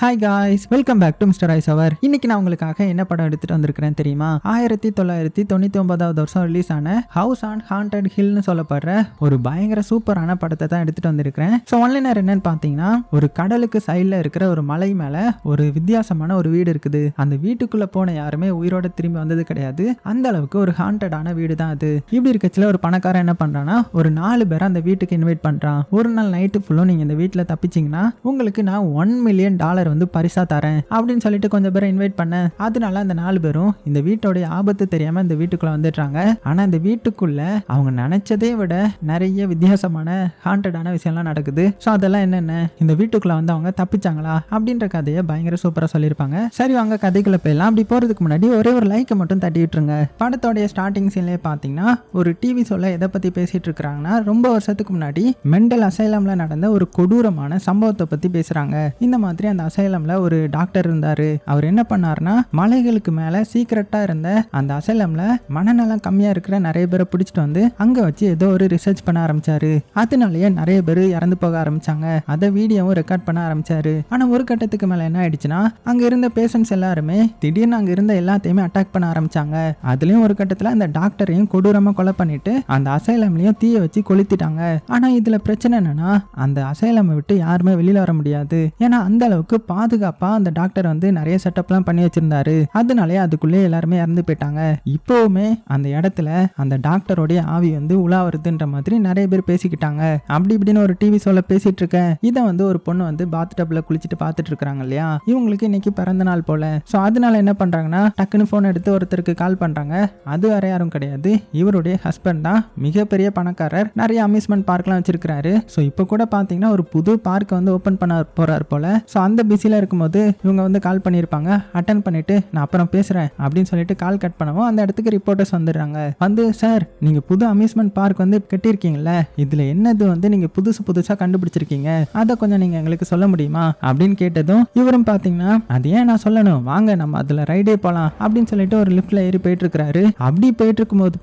Hi guys welcome back to mister ice அவர் இன்னைக்கு நான் உங்களுக்காக என்ன படம் எடுத்துட்டு வந்திருக்கிறேன் தெரியுமா? ஆயிரத்தி தொள்ளாயிரத்தி தொண்ணூத்தி ஒன்பதாவது வருஷம் ரிலீஸ் ஆன ஹவுஸ் ஆன் ஹாண்டட் ஹில்னு சொல்லப்படுற ஒரு பயங்கர சூப்பரான படத்தை தான் எடுத்துட்டு வந்திருக்கிறேன். ஸோ ஒன்லைனர் என்னன்னு பார்த்தீங்கன்னா ஒரு கடலுக்கு சைடில் இருக்கிற ஒரு மலை மேலே ஒரு வித்தியாசமான ஒரு வீடு இருக்குது. அந்த வீட்டுக்குள்ளே போன யாருமே உயிரோட திரும்பி வந்தது கிடையாது. அந்த அளவுக்கு ஒரு ஹாண்டடான வீடு தான் அது. இப்படி இருக்கச்சில ஒரு பணக்காரன் என்ன பண்ணுறான்னா ஒரு நாலு பேரை அந்த வீட்டுக்கு இன்வைட் பண்ணுறான் ஒரு நாள் நைட்டு ஃபுல்லும் நீங்கள் இந்த வீட்டில் தப்பிச்சிங்கன்னா உங்களுக்கு நான் ஒன் மில்லியன் டாலர் வந்து பரிசா தரேன் அப்படின்னு சொல்லிட்டு கொஞ்சம் பேரை இன்வைட் பண்ணேன் அதனால அந்த நாலு பேரும் இந்த வீட்டோடைய ஆபத்து தெரியாம இந்த வீட்டுக்குள்ள வந்துடுறாங்க. ஆனா இந்த வீட்டுக்குள்ள அவங்க நினைச்சதை விட நிறைய வித்தியாசமான ஹாண்டடான விஷயம்லாம் நடக்குது. ஸோ அதெல்லாம் என்னென்ன? இந்த வீட்டுக்குள்ள வந்து அவங்க தப்பிச்சாங்களா? அப்படின்ற கதையை பயங்கர சூப்பரா சொல்லியிருப்பாங்க. சரி வாங்க கதைக்குள்ள போயிடலாம். அப்படி போறதுக்கு முன்னாடி ஒரே ஒரு லைக்கை மட்டும் தட்டி விட்டுருங்க. படத்தோடைய ஸ்டார்டிங் சீன்லேயே பார்த்தீங்கன்னா ஒரு டிவி சொல்ல எதை பத்தி பேசிட்டு இருக்கிறாங்கன்னா ரொம்ப வருஷத்துக்கு முன்னாடி மெண்டல் அசைலம்ல நடந்த ஒரு கொடூரமான சம்பவத்தை பத்தி பேசுறாங்க. இந்த மாதிரி அந்த அசைலம்ல ஒரு டாக்டர் இருந்தாரு. அவர் என்ன பண்ணாருன்னா மலைகளுக்கு மேல சீக்கிரட்டா இருந்த அந்த அசைலம்ல மனநலம் கம்மியா இருக்கிற நிறைய பேரை பிடிச்சிட்டு வந்து அங்க வச்சு ஏதோ ஒரு ரிசர்ச் பண்ண ஆரம்பிச்சாரு. அதனாலயே நிறைய பேர் இறந்து போக ஆரம்பிச்சாங்க. அதை வீடியோவும் ரெக்கார்ட் பண்ண ஆரம்பிச்சாரு. ஆனா ஒரு கட்டத்துக்கு மேல என்ன ஆயிடுச்சுன்னா அங்க இருந்த பேஷண்ட்ஸ் எல்லாருமே திடீர்னு அங்க இருந்த எல்லாத்தையுமே அட்டாக் பண்ண ஆரம்பிச்சாங்க. அதுலயும் ஒரு கட்டத்துல அந்த டாக்டரையும் கொடூரமா கொலை பண்ணிட்டு அந்த அசைலம்லயும் தீய வச்சு கொளுத்திட்டாங்க. ஆனா இதுல பிரச்சனை என்னன்னா அந்த அசைலம் விட்டு யாருமே வெளியில வர முடியாது. ஏன்னா அந்த அளவுக்கு பாதுகாப்பா அந்த டாக்டர் வந்து நிறைய செட்டப்லாம் பண்ணி வச்சிருந்தாரு. அதனாலே அதுக்குள்ளே எல்லாருமே இறந்து போயிட்டாங்க. இப்போவுமே அந்த இடத்துல அந்த டாக்டருடைய ஆவி வந்து உலா வருதுன்ற மாதிரி நிறைய பேர் பேசிக்கிட்டாங்க. அப்படி இப்படின்னு ஒரு டிவி ஷோல பேசிட்டு இருக்கேன். இதை வந்து ஒரு பொண்ணு வந்து பாத் டப்ல குளிச்சுட்டு பார்த்துட்டு இருக்காங்க இல்லையா? இவங்களுக்கு இன்னைக்கு பிறந்த நாள் போல. ஸோ அதனால என்ன பண்றாங்கன்னா டக்குன்னு ஃபோன் எடுத்து ஒருத்தருக்கு கால் பண்றாங்க. அது வேற யாரும் கிடையாது. இவருடைய ஹஸ்பண்ட் தான் மிகப்பெரிய பணக்காரர். நிறைய அம்யூஸ்மெண்ட் பார்க்லாம் வச்சிருக்கிறாரு. ஸோ இப்போ கூட பார்த்தீங்கன்னா ஒரு புது பார்க் வந்து ஓப்பன் பண்ண போறாரு போல. ஸோ அந்த பிஸியில் இருக்கும்போது இவங்க வந்து கால் பண்ணியிருப்பாங்க. அட்டன் பண்ணிவிட்டு நான் அப்புறம் பேசுகிறேன் அப்படின்னு சொல்லிட்டு கால் கட் பண்ணவும் அந்த இடத்துக்கு ரிப்போர்ட்டர்ஸ் வந்துடுறாங்க. வந்து சார் நீங்கள் புது அம்யூஸ்மெண்ட் பார்க் வந்து கட்டியிருக்கீங்கல்ல இதில் என்னது வந்து நீங்கள் புதுசு புதுசாக கண்டுபிடிச்சிருக்கீங்க? அதை கொஞ்சம் நீங்கள் எங்களுக்கு சொல்ல முடியுமா? அப்படின்னு கேட்டதும் இவரும் பார்த்தீங்கன்னா அது ஏன் நான் சொல்லணும்? வாங்க நம்ம அதில் ரைடே போகலாம் அப்படின்னு சொல்லிட்டு ஒரு லிஃப்ட்டில் ஏறி போயிட்டுருக்காரு அப்படி போயிட்டு இருக்கும்போது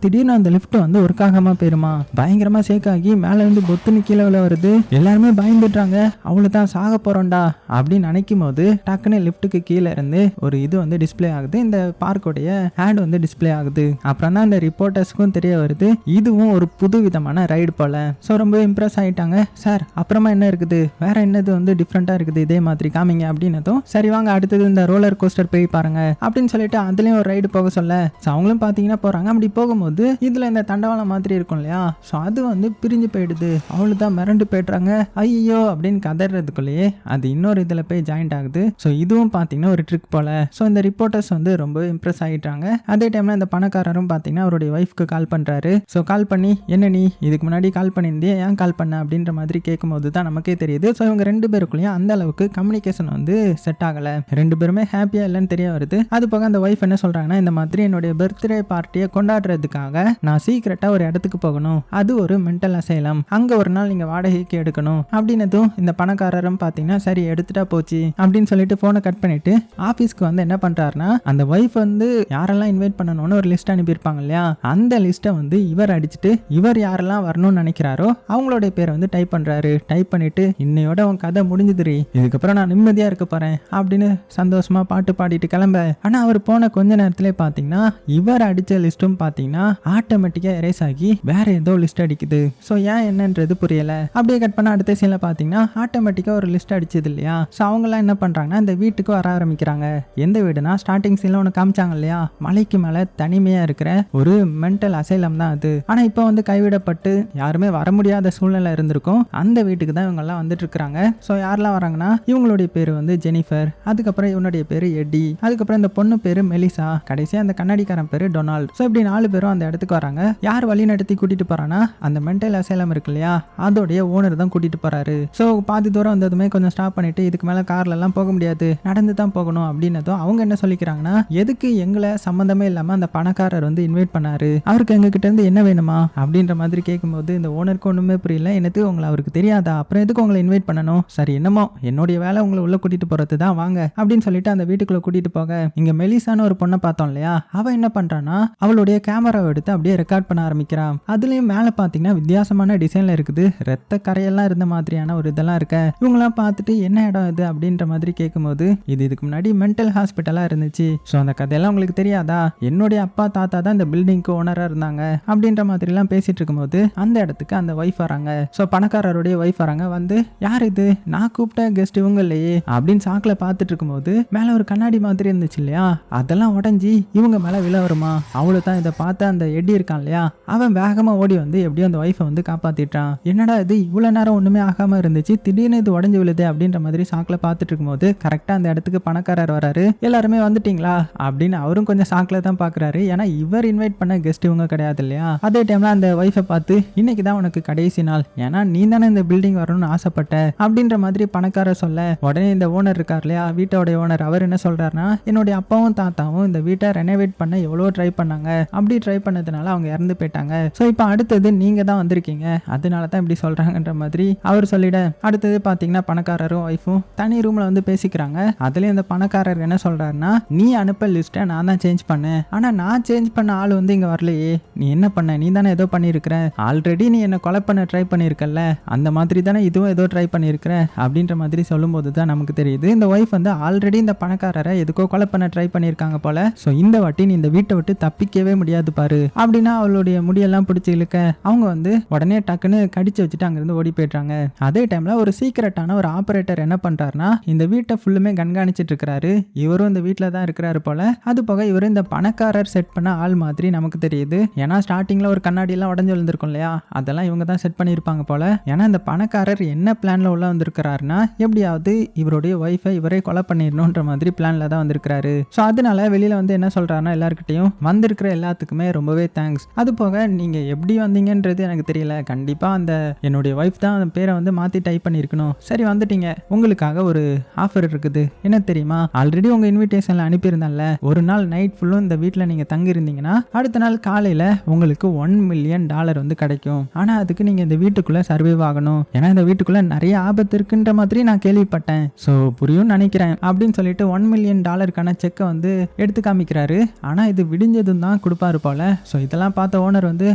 திடீர்னு அந்த லிஃப்ட் வந்து ஒர்க் ஆகாம போயிருமா? பயங்கரமாக சேக்காகி ஆகி மேல பொத்துன்னு கீழே வருது. எல்லாருமே பயந்துடுறாங்க. அவ்வளோதான் சாக போகிறோம்டா அப்படின்னு நினைக்கும் போது டக்குன்னு லிஃப்ட்டுக்கு கீழே இருந்து ஒரு இது வந்து டிஸ்பிளே ஆகுது. இந்த பார்க்கோடைய ஆட் வந்து டிஸ்ப்ளே ஆகுது. அப்புறம் தான் இந்த ரிப்போர்ட்டர்ஸ்க்கும் தெரிய வருது இதுவும் ஒரு புது விதமான ரைடு போல. ஸோ ரொம்ப இம்ப்ரெஸ் ஆயிட்டாங்க. சார் அப்புறமா என்ன இருக்குது? வேற என்னது வந்து டிஃப்ரெண்ட்டாக இருக்குது? இதே மாதிரி காமிங்க அப்படின்னதும் சரி வாங்க அடுத்தது இந்த ரோலர் கோஸ்டர் போய் பாருங்க அப்படின்னு சொல்லிட்டு அதுலேயும் ஒரு ரைடு போக சொல்ல. ஸோ அவங்களும் பார்த்தீங்கன்னா போகிறாங்க அப்படி போகும்போது இதில் இந்த தண்டவாளம் மாதிரி இருக்கும் இல்லையா? ஸோ அது வந்து பிரிஞ்சு போயிடுது. அவ்வளோதான் மிரண்டு போயிடுறாங்க. ஐயோ அப்படின்னு கதறதுக்குள்ளேயே அது இன்னொரு இதில் போய் ஜாயிண்ட் ஆகுது. ஸோ இதுவும் பார்த்தீங்கன்னா ஒரு ட்ரிக் போல். ஸோ இந்த ரிப்போர்ட்டர்ஸ் வந்து ரொம்ப இம்ப்ரெஸ் ஆகிட்டாங்க அதே டைமில் இந்த பணக்காரரும் பார்த்தீங்கன்னா அவருடைய ஒய்ஃப்க்கு கால் பண்ணுறாரு ஸோ கால் பண்ணி என்ன நீ? இதுக்கு முன்னாடி கால் பண்ணியிருந்தே ஏன் கால் பண்ண? அப்படின்ற மாதிரி கேட்கும்போது தான் நமக்கே தெரியுது. ஸோ இவங்க ரெண்டு பேருக்குள்ளேயும் அந்த அளவுக்கு கம்யூனிகேஷன் வந்து செட் ஆகலை. ரெண்டு பேருமே ஹாப்பியாக இல்லைன்னு தெரிய வருது. அது போக அந்த ஒய்ஃப் என்ன சொல்கிறாங்கன்னா இந்த மாதிரி என்னுடைய பர்த்டே பார்ட்டியை கொண்டாடுறதுக்காக நான் சீக்கிரட்டாக ஒரு இடத்துக்கு போகணும். அது ஒரு மென்டல் அசைலம். அங்கே ஒரு நாள் நீங்கள் வாடகைக்கு எடுக்கணும். அப்படின்னதும் இந்த பணக்காரரும் பார்த்தீங்கன்னா சரி எடுத்து எடுத்துட்டா போச்சு அப்படின்னு சொல்லிட்டு ஃபோனை கட் பண்ணிட்டு ஆஃபீஸ்க்கு வந்து என்ன பண்ணுறாருன்னா அந்த ஒய்ஃப் வந்து யாரெல்லாம் இன்வைட் பண்ணணும்னு ஒரு லிஸ்ட் அனுப்பியிருப்பாங்க இல்லையா? அந்த லிஸ்ட்டை வந்து இவர் அடிச்சுட்டு இவர் யாரெல்லாம் வரணும்னு நினைக்கிறாரோ அவங்களுடைய பேரை வந்து டைப் பண்ணுறாரு டைப் பண்ணிட்டு இன்னையோட உன் கதை முடிஞ்சுதுரி இதுக்கப்புறம் நான் நிம்மதியாக இருக்க போகிறேன் அப்படின்னு சந்தோஷமா பாட்டு பாடிட்டு கிளம்ப. ஆனால் அவர் போன கொஞ்ச நேரத்திலே பார்த்தீங்கன்னா இவர் அடித்த லிஸ்ட்டும் பார்த்தீங்கன்னா ஆட்டோமேட்டிக்காக எரேஸ் ஆகி வேற ஏதோ லிஸ்ட் அடிக்குது. ஸோ ஏன் என்னன்றது புரியல. அப்படியே கட் பண்ண அடுத்த சீனில் பார்த்தீங்கன்னா ஆட்டோமேட்டிக்காக ஒரு லிஸ்ட் அடிச்சது இல்லையா? ஸோ அவங்கெல்லாம் என்ன பண்ணுறாங்கன்னா இந்த வீட்டுக்கு வர ஆரம்பிக்கிறாங்க. எந்த வீடுனா ஸ்டார்டிங் சீனில் ஒன்று காமிச்சாங்க இல்லையா? மலைக்கு மேலே தனிமையாக இருக்கிற ஒரு மென்டல் அசைலம் தான் அது. ஆனால் இப்போ வந்து கைவிடப்பட்டு யாருமே வர முடியாத சூழ்நிலை இருந்திருக்கும். அந்த வீட்டுக்கு தான் இவங்கெல்லாம் வந்துட்டு இருக்கிறாங்க. ஸோ யாரெல்லாம் வராங்கன்னா இவங்களுடைய பேர் வந்து ஜெனிஃபர் அதுக்கப்புறம் இவனுடைய பேர் எடி அதுக்கப்புறம் இந்த பொண்ணு பேர் மெலிசா கடைசியாக அந்த கண்ணாடிக்காரன் பேர் டொனால்ட் ஸோ இப்படி நாலு பேரும் அந்த இடத்துக்கு வராங்க. யார் வழி நடத்தி கூட்டிகிட்டு போகிறான்னா அந்த மென்டல் அசைலம் இருக்கு இல்லையா? அதோடைய ஓனர் தான் கூட்டிகிட்டு போகிறாரு ஸோ பாதி தூரம் வந்ததுமே கொஞ்சம் ஸ்டாப் பண்ணிட்டு இதுக்கு மேலே கார்லலாம் போக முடியாது. நடந்து தான் போகணும் அப்படின்னதும் அவங்க என்ன சொல்லிக்கிறாங்கன்னா எதுக்கு எங்களை சம்மந்தமே இல்லாமல் அந்த பணக்காரர் வந்து இன்வைட் பண்ணாரு? அவருக்கு எங்ககிட்ட இருந்து என்ன வேணுமா? அப்படின்ற மாதிரி கேட்கும்போது இந்த ஓனருக்கு ஒன்றுமே புரியல. எனக்கு உங்களை அவருக்கு தெரியாதா? அப்புறம் எதுக்கு உங்களை இன்வைட் பண்ணணும்? சரி என்னமோ. என்னுடைய வேலை உங்களை உள்ள கூட்டிட்டு போறது தான் வாங்க. அப்படின்னு சொல்லிட்டு அந்த வீட்டுக்குள்ள கூட்டிட்டு போக இங்க மெலிசான ஒரு பொண்ணை பார்த்தோம் இல்லையா? அவ என்ன பண்றான்னா அவளுடைய கேமராவை எடுத்து அப்படியே ரெக்கார்ட் பண்ண ஆரம்பிக்கிறான் அதுலயும் மேல பாத்தீங்கன்னா வித்தியாசமான டிசைன்ல இருக்குது. ரத்த கரையெல்லாம் இருந்த மாதிரியான ஒரு இதெல்லாம் இருக்க. இவங்களாம் பார்த்துட்டு என்ன இடம் இது அப்படின்ற மாதிரி கேட்கும்போது இது இதுக்கு முன்னாடி மென்டல் ஹாஸ்பிட்டலாக இருந்துச்சு. ஸோ அந்த கதையெல்லாம் உங்களுக்கு தெரியாதா? என்னுடைய அப்பா தாத்தா தான் இந்த பில்டிங்க்கு ஓனராக இருந்தாங்க அப்படின்ற மாதிரிலாம் பேசிட்டு இருக்கும்போது அந்த இடத்துக்கு அந்த ஒய்ஃப் வராங்க. ஸோ பணக்காரருடைய ஒய்ஃப் வராங்க. வந்து யார் இது? நான் கூப்பிட்ட கெஸ்ட் இவங்க இல்லையே அப்படின்னு சாக்கில் பார்த்துட்டு இருக்கும்போது மேலே ஒரு கண்ணாடி மாதிரி இருந்துச்சு இல்லையா? அதெல்லாம் உடஞ்சி இவங்க மேலே விழ வருமா? அவ்வளோ தான் இதை பார்த்து அந்த எடி இருக்கான் இல்லையா? அவன் வேகமாக ஓடி வந்து எப்படியும் அந்த ஒய்ஃபை வந்து காப்பாற்றிட்டான் என்னடா இது? இவ்வளோ நேரம் ஒன்றுமே ஆகாமல் இருந்துச்சு. திடீர்னு இது உடஞ்சி விழுது அப்படின்ற மாதிரி சாக்கில் பார்த்துட்டு இருக்கும்போது கரெக்டாக அந்த இடத்துக்கு பணக்காரர் வராரு. எல்லாருமே வந்துட்டீங்களா? அப்படின்னு அவரும் கொஞ்சம் சாக்கில் தான் பார்க்குறாரு. ஏன்னா இவர் இன்வைட் பண்ண கெஸ்ட் இவங்க கிடையாது இல்லையா? அதே டைமில் அந்த ஒய்ஃபை பார்த்து இன்னைக்கு தான் உனக்கு கடைசி நாள். ஏன்னா நீ தானே இந்த பில்டிங் வரணும்னு ஆசைப்பட்ட. அப்படின்ற மாதிரி பணக்காரர் சொல்ல உடனே இந்த ஓனர் இருக்கார் இல்லையா? வீட்டோடைய ஓனர் அவர் என்ன சொல்றாருன்னா என்னுடைய அப்பாவும் தாத்தாவும் இந்த வீட்டை ரெனோவேட் பண்ண எவ்வளோ ட்ரை பண்ணாங்க. அப்படி ட்ரை பண்ணதுனால அவங்க இறந்து போயிட்டாங்க. ஸோ இப்போ அடுத்தது நீங்க தான் வந்திருக்கீங்க. அதனால தான் இப்படி சொல்றாங்கன்ற மாதிரி அவர் சொல்லிட அடுத்தது பார்த்தீங்கன்னா பணக்காரரும் ஒய்ஃபும் தனி ரூம்ல வந்து பேசிக்கிறாங்க. அதுலயும் இந்த பணக்காரர் என்ன சொல்றாருன்னா நீ அனுப்ப லிஸ்ட்டை நான் தான் சேஞ்ச் பண்ணேன். ஆனா நான் சேஞ்ச் பண்ண ஆள் வந்து இங்க வரலையே. நீ என்ன பண்ண? நீ தானே ஏதோ பண்ணியிருக்கிற. ஆல்ரெடி நீ என்ன கொலை பண்ண ட்ரை பண்ணியிருக்கல அந்த மாதிரி தானே இதுவும் ஏதோ ட்ரை பண்ணியிருக்கிற. அப்படின்ற மாதிரி சொல்லும்போது தான் நமக்கு தெரியுது. இந்த ஒய்ஃப் வந்து ஆல்ரெடி இந்த பணக்காரரை எதுக்கோ கொலை பண்ண ட்ரை பண்ணியிருக்காங்க போல. ஸோ இந்த வாட்டி நீ இந்த வீட்டை விட்டு தப்பிக்கவே முடியாது பாரு. அப்படின்னா அவளுடைய முடியெல்லாம் பிடிச்சி இழுக்க. அவங்க வந்து உடனே டக்குன்னு கடிச்சு வச்சுட்டு அங்கிருந்து ஓடி போயிடுறாங்க. அதே டைம்ல ஒரு சீக்கிரட்டான ஒரு ஆபரேட்டர் என்ன என்ன பண்ணுறாருனா இந்த வீட்டை ஃபுல்லுமே கண்காணிச்சிட்டு இருக்கிறாரு. இவரும் இந்த வீட்டில் தான் இருக்கிறாரு போல. அது போக இவர் இந்த பணக்காரர் செட் பண்ண ஆள் மாதிரி நமக்கு தெரியுது. ஏன்னா ஸ்டார்டிங்கில் ஒரு கண்ணாடியெல்லாம் உடஞ்சு விழுந்திருக்கும் இல்லையா? அதெல்லாம் இவங்க தான் செட் பண்ணியிருப்பாங்க போல. ஏன்னா இந்த பணக்காரர் என்ன பிளானில் உள்ள வந்திருக்கிறாருன்னா எப்படியாவது இவருடைய ஒய்ஃபை இவரே கொலை பண்ணிடணுன்ற மாதிரி பிளானில் தான் வந்திருக்கிறாரு. ஸோ அதனால வெளியில் வந்து என்ன சொல்றாருன்னா எல்லாருக்கிட்டையும் வந்திருக்கிற எல்லாத்துக்குமே ரொம்பவே தேங்க்ஸ் அது போக நீங்கள் எப்படி வந்தீங்கன்றது எனக்கு தெரியல. கண்டிப்பாக அந்த என்னுடைய ஒய்ஃப் தான் அந்த பேரை வந்து மாற்றி டைப் பண்ணியிருக்கணும். சரி வந்துட்டீங்க. உங்களுக்காக ஒரு ஆஃபர் இருக்குது. என்ன தெரியுமா? ஆல்ரெடி உங்க இன்விடேஷன்ல அனுப்பியிருந்தேன்ல. ஒரு நாள் நைட் ஃபுல்லும் இந்த வீட்டில் நீங்க தங்கி இருந்தீங்கன்னா அடுத்த நாள் காலையில உங்களுக்கு ஒன் மில்லியன் டாலர் வந்து கிடைக்கும். ஆனா அதுக்கு நீங்க இந்த வீட்டுக்குள்ள சர்வைவ் ஆகணும். ஏன்னா இந்த வீட்டுக்குள்ள நிறைய ஆபத்து இருக்குன்ற மாதிரி நான் கேள்விப்பட்டேன். ஸோ புரியும் நினைக்கிறேன் அப்படின்னு சொல்லிட்டு ஒன் மில்லியன் டாலருக்கான செக்கை வந்து எடுத்து காமிக்கிறாரு. ஆனா இது விடிஞ்சதும் தான் கொடுப்பாரு போல. ஸோ இதெல்லாம் பார்த்த ஓனர் வந்து